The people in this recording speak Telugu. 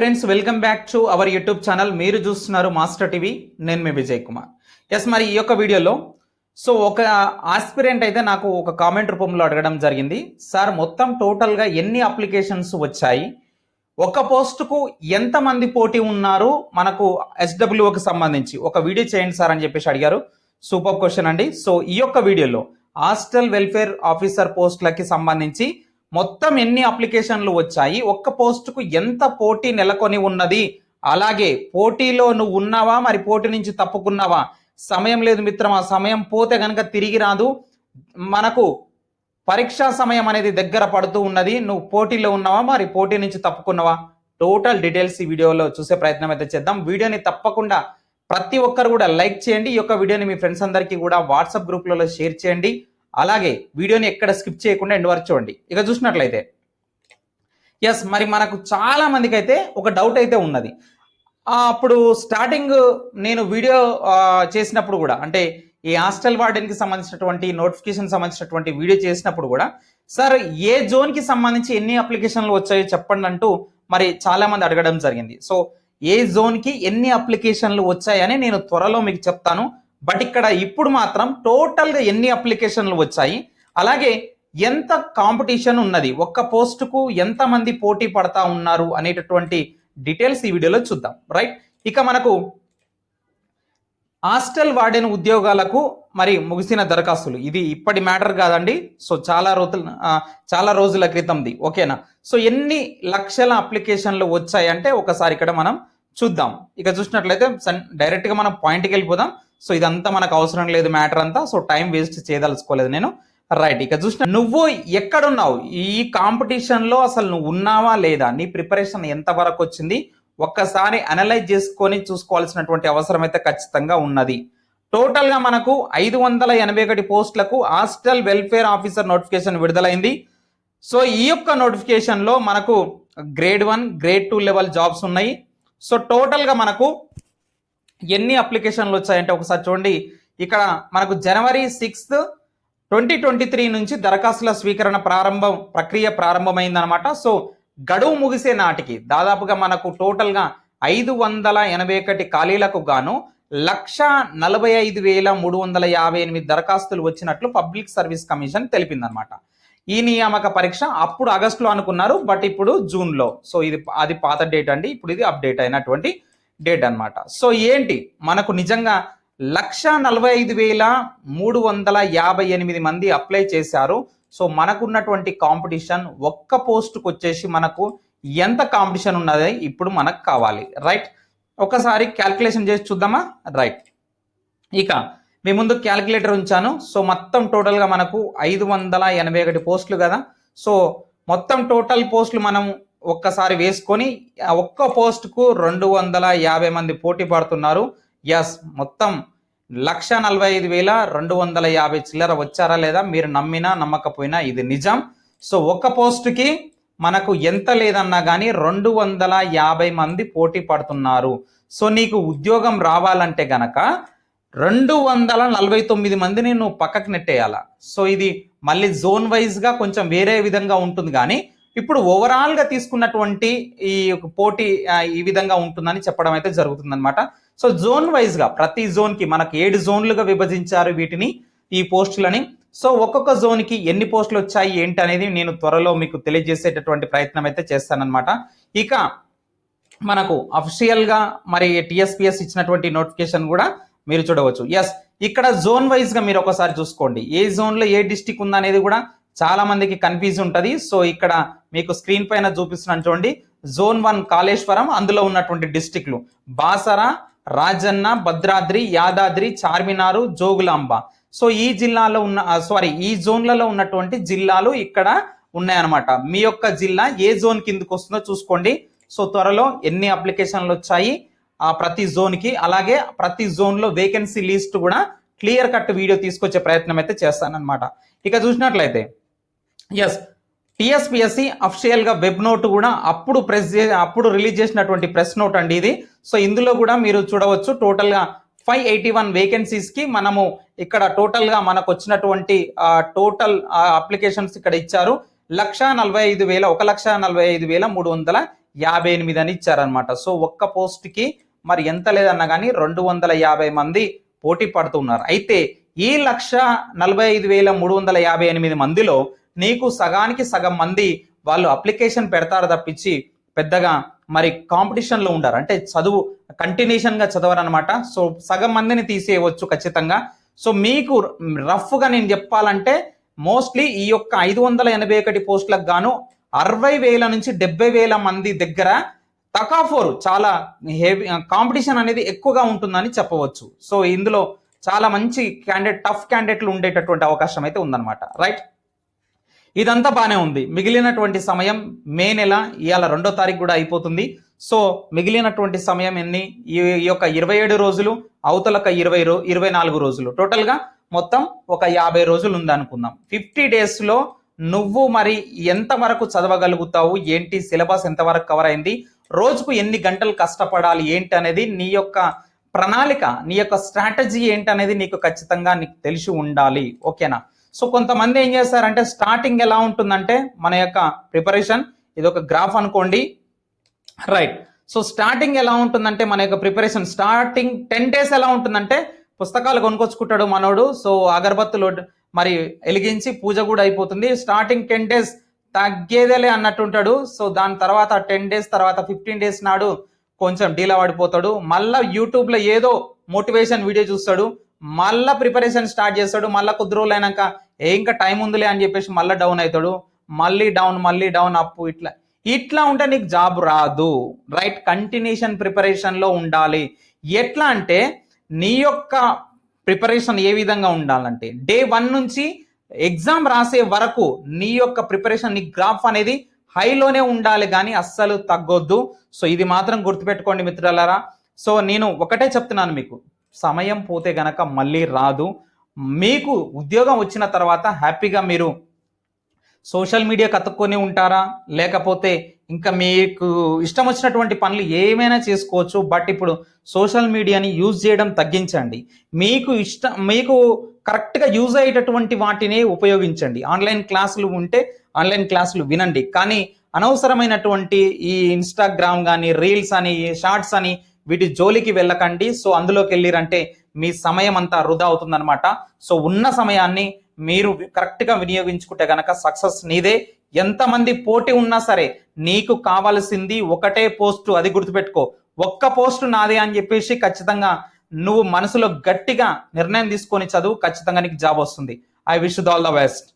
Friends welcome back to our YouTube channel మీరు చూస్తున్నారు మాస్టర్ టీవీ నేను మీ విజయ్ కుమార్. ఎస్ మరి ఈ యొక్క వీడియోలో సో ఒక ఆస్పిరెంట్ అయితే నాకు ఒక కామెంట్ రూపంలో అడగడం జరిగింది. సార్ మొత్తం టోటల్గా ఎన్ని అప్లికేషన్స్ వచ్చాయి? ఒక పోస్టుకు ఎంతమంది పోటీ ఉన్నారు? మనకు ఎస్డబ్ల్యూకి సంబంధించి. ఒక వీడియో చేయండి సార్ అని చెప్పేసి అడిగారు. సూపర్ క్వశ్చన్ అండి. సో ఈ యొక్క వీడియోలో హాస్టల్ వెల్ఫేర్ ఆఫీసర్ పోస్టులకి సంబంధించి మొత్తం ఎన్ని అప్లికేషన్లు వచ్చాయి? ఒక్క పోస్టుకు ఎంత పోటీ నెలకొని ఉన్నది? అలాగే పోటీలో నువ్వు ఉన్నావా? మరి పోటీ నుంచి తప్పుకున్నావా? సమయం లేదు మిత్రమా. సమయం పోతే కనుక తిరిగి రాదు. మనకు పరీక్షా సమయం అనేది దగ్గర పడుతూ ఉన్నది. నువ్వు పోటీలో ఉన్నావా? మరి పోటీ నుంచి తప్పుకున్నావా? టోటల్ డీటెయిల్స్ ఈ వీడియోలో చూసే ప్రయత్నం అయితే చేద్దాం. వీడియోని తప్పకుండా ప్రతి ఒక్కరు కూడా లైక్ చేయండి. ఈ యొక్క వీడియోని మీ ఫ్రెండ్స్ అందరికీ కూడా వాట్సాప్ గ్రూప్లలో షేర్ చేయండి. అలాగే వీడియోని ఎక్కడ స్కిప్ చేయకుండా ఎండ్ వరకు చూడండి. ఇక చూసినట్లయితే ఎస్ మరి మనకు చాలా మందికి అయితే ఒక డౌట్ అయితే ఉన్నది. అప్పుడు స్టార్టింగ్ నేను వీడియో చేసినప్పుడు కూడా అంటే ఈ హాస్టల్ వార్డెన్కి సంబంధించినటువంటి నోటిఫికేషన్ సంబంధించినటువంటి వీడియో చేసినప్పుడు కూడా సార్ ఏ జోన్కి సంబంధించి ఎన్ని అప్లికేషన్లు వచ్చాయో చెప్పండి అంటూ మరి చాలామంది అడగడం జరిగింది. సో ఏ జోన్కి ఎన్ని అప్లికేషన్లు వచ్చాయని నేను త్వరలో మీకు చెప్తాను. బట్ ఇక్కడ ఇప్పుడు మాత్రం టోటల్గా ఎన్ని అప్లికేషన్లు వచ్చాయి? అలాగే ఎంత కాంపిటీషన్ ఉన్నది? ఒక్క పోస్టుకు ఎంతమంది పోటీ పడతా ఉన్నారు అనేటటువంటి డీటెయిల్స్ ఈ వీడియోలో చూద్దాం. రైట్? ఇక మనకు హాస్టల్ వార్డెన్ ఉద్యోగాలకు మరి ముగిసిన దరఖాస్తులు. ఇది ఇప్పటి మ్యాటర్ కాదండి. సో చాలా రోజుల చాలా రోజుల క్రితంది. ఓకేనా? సో ఎన్ని లక్షల అప్లికేషన్లు వచ్చాయంటే ఒకసారి ఇక్కడ మనం చూద్దాం. ఇక చూసినట్లయితే సన్- డైరెక్ట్గా మనం పాయింట్కి వెళ్ళిపోదాం. సో ఇదంతా మనకు అవసరం లేదు మ్యాటర్ అంతా. సో టైం వేస్ట్ చేయదలుచుకోలేదు నేను. రైట్ ఇక చూసిన నువ్వు ఎక్కడున్నావు? ఈ కాంపిటీషన్లో అసలు నువ్వు ఉన్నావా లేదా? నీ ప్రిపరేషన్ ఎంత వరకు వచ్చింది? ఒక్కసారి అనలైజ్ చేసుకొని చూసుకోవాల్సినటువంటి అవసరం అయితే ఖచ్చితంగా ఉన్నది. టోటల్గా మనకు ఐదు వందల ఎనభై ఒకటి పోస్టులకు హాస్టల్ వెల్ఫేర్ ఆఫీసర్ నోటిఫికేషన్ విడుదలైంది. సో ఈ యొక్క నోటిఫికేషన్లో మనకు grade one grade two level jobs ఉన్నాయి. సో టోటల్గా మనకు ఎన్ని అప్లికేషన్లు వచ్చాయంటే ఒకసారి చూడండి. ఇక్కడ మనకు జనవరి సిక్స్త్ ట్వంటీ ట్వంటీ త్రీ నుంచి దరఖాస్తుల స్వీకరణ ప్రారంభం ప్రక్రియ ప్రారంభమైందనమాట. సో గడువు ముగిసే నాటికి దాదాపుగా మనకు టోటల్గా ఐదు వందల ఎనభై ఒకటి ఖాళీలకు గాను లక్ష నలభై ఐదు వేల మూడు వందల యాభై ఎనిమిది దరఖాస్తులు వచ్చినట్లు పబ్లిక్ సర్వీస్ కమిషన్ తెలిపిందనమాట. ఈ నియామక పరీక్ష అప్పుడు ఆగస్టులో అనుకున్నారు బట్ ఇప్పుడు జూన్లో. సో ఇది అది పాత డేట్ అండి. ఇప్పుడు ఇది అప్డేట్ అయినటువంటి డేట్ అన్నమాట. సో ఏంటి? మనకు నిజంగా లక్ష నలభై ఐదు వేల మూడు వందల యాభై ఎనిమిది మంది అప్లై చేశారు. సో మనకున్నటువంటి కాంపిటీషన్ ఒక్క పోస్ట్కి వచ్చేసి మనకు ఎంత కాంపిటీషన్ ఉన్నది ఇప్పుడు మనకు కావాలి. రైట్? ఒకసారి క్యాల్కులేషన్ చేసి చూద్దామా? రైట్. ఇక మీ ముందు క్యాల్కులేటర్ ఉంచాను. సో మొత్తం టోటల్గా మనకు ఐదు వందల ఎనభై ఒకటి పోస్టులు కదా. సో మొత్తం టోటల్ పోస్టులు మనం ఒక్కసారి వేసుకొని ఒక్క పోస్టుకు రెండు వందల యాభై మంది పోటీ పడుతున్నారు. ఎస్ మొత్తం లక్ష నలభై ఐదు వేల రెండు వందల యాభై చిల్లర వచ్చారా లేదా మీరు నమ్మినా నమ్మకపోయినా ఇది నిజం. సో ఒక్క పోస్టుకి మనకు ఎంత లేదన్నా కానీ రెండు వందల యాభై మంది పోటీ పడుతున్నారు. సో నీకు ఉద్యోగం రావాలంటే గనక రెండు వందల నలభై తొమ్మిది మందిని నువ్వు పక్కకు నెట్టేయాలా? సో ఇది మళ్ళీ జోన్ వైజ్గా కొంచెం వేరే విధంగా ఉంటుంది కానీ ఇప్పుడు ఓవరాల్గా తీసుకున్నటువంటి ఈ యొక్క పోటీ ఈ విధంగా ఉంటుందని చెప్పడం అయితే జరుగుతుందన్నమాట. సో జోన్ వైజ్గా ప్రతి జోన్కి మనకు ఏడు జోన్లుగా విభజించారు వీటిని ఈ పోస్టులని. సో ఒక్కొక్క జోన్కి ఎన్ని పోస్టులు వచ్చాయి ఏంటి అనేది నేను త్వరలో మీకు తెలియజేసేటటువంటి ప్రయత్నం అయితే చేస్తానన్నమాట. ఇక మనకు అఫిషియల్గా మరి టీఎస్పీఎస్ ఇచ్చినటువంటి నోటిఫికేషన్ కూడా మీరు చూడవచ్చు. ఎస్ ఇక్కడ జోన్ వైజ్గా మీరు ఒకసారి చూసుకోండి. ఏ జోన్లో ఏ డిస్టిక్ ఉందనేది కూడా చాలా మందికి కన్ఫ్యూజ్ ఉంటుంది. సో ఇక్కడ మీకు స్క్రీన్ పైన చూపిస్తున్నాను చూడండి. జోన్ వన్ కాళేశ్వరం అందులో ఉన్నటువంటి డిస్టిక్లు బాసర రాజన్న భద్రాద్రి యాదాద్రి చార్మినారు జోగులాంబ. సో ఈ జిల్లాలో ఉన్న సారీ ఈ జోన్లలో ఉన్నటువంటి జిల్లాలు ఇక్కడ ఉన్నాయన్నమాట. మీ యొక్క జిల్లా ఏ జోన్ కిందకు వస్తుందో చూసుకోండి. సో త్వరలో ఎన్ని అప్లికేషన్లు వచ్చాయి ఆ ప్రతి జోన్కి అలాగే ప్రతి జోన్లో వేకెన్సీ లిస్ట్ కూడా క్లియర్ కట్ వీడియో తీసుకొచ్చే ప్రయత్నం అయితే చేస్తానన్నమాట. ఇక చూసినట్లయితే ఎస్ టీఎస్పిఎస్సి అఫిషియల్గా వెబ్ నోట్ కూడా అప్పుడు ప్రెస్ చే అప్పుడు రిలీజ్ చేసినటువంటి ప్రెస్ నోట్ అండి ఇది. సో ఇందులో కూడా మీరు చూడవచ్చు టోటల్గా ఫైవ్ ఎయిటీ వన్ వేకెన్సీస్కి మనము ఇక్కడ టోటల్గా మనకు వచ్చినటువంటి టోటల్ అప్లికేషన్స్ ఇక్కడ ఇచ్చారు. లక్ష నలభై ఐదు వేల ఒక లక్ష నలభై ఐదు వేల మూడు వందల యాభై ఎనిమిది అని ఇచ్చారనమాట సో ఒక్క పోస్ట్కి మరి ఎంత లేదన్నా కానీ రెండు వందల యాభై మంది పోటీ పడుతున్నారు. అయితే ఈ లక్ష నలభై ఐదు వేల మూడు వందల యాభై ఎనిమిది మందిలో నీకు సగానికి సగం మంది వాళ్ళు అప్లికేషన్ పెడతారు తప్పించి పెద్దగా మరి కాంపిటీషన్లో ఉండరు. అంటే చదువు కంటిన్యూషన్గా చదవరనమాట సో సగం మందిని తీసేయవచ్చు ఖచ్చితంగా. సో మీకు రఫ్గా నేను చెప్పాలంటే మోస్ట్లీ ఈ యొక్క ఐదు వందల ఎనభై ఒకటి పోస్టులకు గాను అరవై వేల నుంచి డెబ్బై వేల మంది దగ్గర తకాఫోర్ చాలా హెవీ కాంపిటీషన్ అనేది ఎక్కువగా ఉంటుందని చెప్పవచ్చు. సో ఇందులో చాలా మంచి క్యాండిడేట్ టఫ్ క్యాండిడేట్లు ఉండేటటువంటి అవకాశం అయితే ఉందన్నమాట. రైట్ ఇదంతా బాగానే ఉంది. మిగిలినటువంటి సమయం మే నెల ఇవాళ రెండో తారీఖు కూడా అయిపోతుంది. సో మిగిలినటువంటి సమయం ఎన్ని? ఈ యొక్క ఇరవై ఏడు రోజులు అవతలక ఇరవై రో ఇరవై నాలుగు రోజులు. టోటల్గా మొత్తం ఒక యాభై రోజులు ఉందనుకుందాం ఫిఫ్టీ డేస్లో నువ్వు మరి ఎంత వరకు చదవగలుగుతావు? ఏంటి? సిలబస్ ఎంతవరకు కవర్ అయింది? రోజుకు ఎన్ని గంటలు కష్టపడాలి? ఏంటి అనేది నీ యొక్క ప్రణాళిక నీ యొక్క స్ట్రాటజీ ఏంటి అనేది నీకు ఖచ్చితంగా నీకు తెలిసి ఉండాలి. ఓకేనా? సో కొంతమంది ఏం చేస్తారంటే స్టార్టింగ్ ఎలా ఉంటుందంటే మన యొక్క ప్రిపరేషన్ ఇది ఒక గ్రాఫ్ అనుకోండి. రైట్ సో స్టార్టింగ్ ఎలా ఉంటుందంటే మన యొక్క ప్రిపరేషన్ స్టార్టింగ్ టెన్ డేస్ ఎలా ఉంటుందంటే పుస్తకాలు కొనుక్కొచ్చుకుంటాడు మనోడు. సో అగరబత్తులు మరి వెలిగించి పూజ కూడా అయిపోతుంది. స్టార్టింగ్ టెన్ డేస్ తగ్గేదేలే అన్నట్టు ఉంటాడు. సో దాని తర్వాత టెన్ డేస్ తర్వాత ఫిఫ్టీన్ డేస్ నాడు కొంచెం డీలా పడిపోతాడు. మళ్ళీ యూట్యూబ్లో ఏదో మోటివేషన్ వీడియో చూస్తాడు. మళ్ళా ప్రిపరేషన్ స్టార్ట్ చేస్తాడు మళ్ళీ కొద్ది రోజులు అయినాక ఏ ఇంకా టైం ఉందిలే అని చెప్పేసి మళ్ళీ డౌన్ అవుతాడు. మళ్ళీ డౌన్ మళ్ళీ డౌన్ అప్ ఇట్లా. ఇట్లా ఉంటే నీకు జాబ్ రాదు. రైట్ కంటిన్యూషన్ ప్రిపరేషన్లో ఉండాలి. ఎట్లా అంటే నీ యొక్క ప్రిపరేషన్ ఏ విధంగా ఉండాలంటే డే వన్ నుంచి ఎగ్జామ్ రాసే వరకు నీ యొక్క ప్రిపరేషన్ నీ గ్రాఫ్ అనేది హైలోనే ఉండాలి కానీ అస్సలు తగ్గొద్దు. సో ఇది మాత్రం గుర్తుపెట్టుకోండి మిత్రులారా. సో నేను ఒకటే చెప్తున్నాను మీకు. సమయం పోతే గనక మళ్ళీ రాదు. మీకు ఉద్యోగం వచ్చిన తర్వాత హ్యాపీగా మీరు సోషల్ మీడియా కతుక్కొని ఉంటారా? లేకపోతే ఇంకా మీకు ఇష్టం వచ్చినటువంటి పనులు ఏమైనా చేసుకోవచ్చు బట్ ఇప్పుడు సోషల్ మీడియాని యూజ్ చేయడం తగ్గించండి. మీకు ఇష్టం మీకు కరెక్ట్గా యూజ్ అయ్యేటటువంటి వాటిని ఉపయోగించండి. ఆన్లైన్ క్లాసులు ఉంటే ఆన్లైన్ క్లాసులు వినండి. కానీ అనవసరమైనటువంటి ఈ ఇన్స్టాగ్రామ్ కానీ రీల్స్ అని షార్ట్స్ అని వీటి జోలికి వెళ్ళకండి. సో అందులోకి వెళ్ళిరంటే మీ సమయం అంతా వృధా అవుతుందన్నమాట. సో ఉన్న సమయాన్ని మీరు కరెక్ట్గా వినియోగించుకుంటే గనక సక్సెస్ నీదే. ఎంతమంది పోటీ ఉన్నా సరే నీకు కావాల్సింది ఒకటే పోస్టు అది గుర్తుపెట్టుకో. ఒక్క పోస్టు నాదే అని చెప్పేసి ఖచ్చితంగా నువ్వు మనసులో గట్టిగా నిర్ణయం తీసుకొని చదువు ఖచ్చితంగా నీకు జాబ్ వస్తుంది. I wish all the best